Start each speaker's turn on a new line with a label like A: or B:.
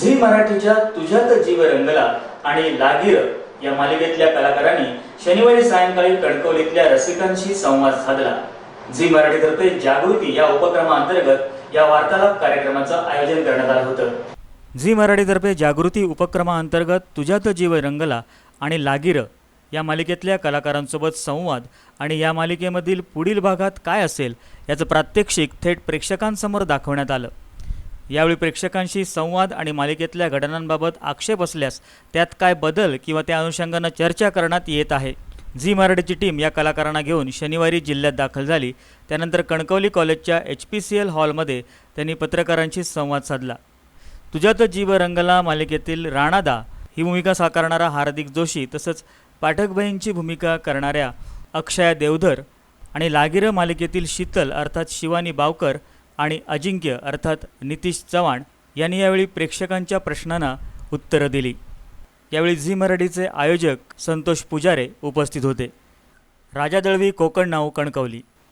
A: Zee मराठीच्या तुझ्यात जीव रंगला आणि लागीर या मालिकेतल्या कलाकारांनी शनिवारी सायंकाळी कणकवलीतल्या रसिकांशी संवाद साधला. झी मराठीतर्फे जागृती या उपक्रमाअंतर्गत या वार्तालाप कार्यक्रमाचं आयोजन करण्यात आलं होतं. झी मराठीतर्फे जागृती उपक्रमाअंतर्गत तुझ्यात जीव रंगला आणि लागीर या मालिकेतल्या कलाकारांसोबत संवाद आणि या मालिकेमधील पुढील भागात काय असेल याचं प्रात्यक्षिक थेट प्रेक्षकांसमोर दाखवण्यात आलं. यावेळी प्रेक्षकांशी संवाद आणि मालिकेतल्या घटनांबाबत आक्षेप असल्यास त्यात काय बदल किंवा त्या अनुषंगानं चर्चा करण्यात येत आहे. झी मराठीची टीम या कलाकारांना घेऊन शनिवारी जिल्ह्यात दाखल झाली. त्यानंतर कणकवली कॉलेजच्या एच पी सी एल हॉलमध्ये त्यांनी पत्रकारांशी संवाद साधला. तुझ्यात जीव रंगला मालिकेतील राणादा ही भूमिका साकारणारा हार्दिक जोशी तसंच पाठकबाईंची भूमिका करणाऱ्या अक्षया देवधर आणि लागिरं मालिकेतील शीतल अर्थात शिवानी बावकर आणि अजिंक्य अर्थात नितीश चव्हाण यांनी यावेळी प्रेक्षकांच्या प्रश्नांना उत्तरं दिली. यावेळी झी मराठीचे आयोजक संतोष पुजारे उपस्थित होते. राजा दळवी कोकण नाव कणकवली.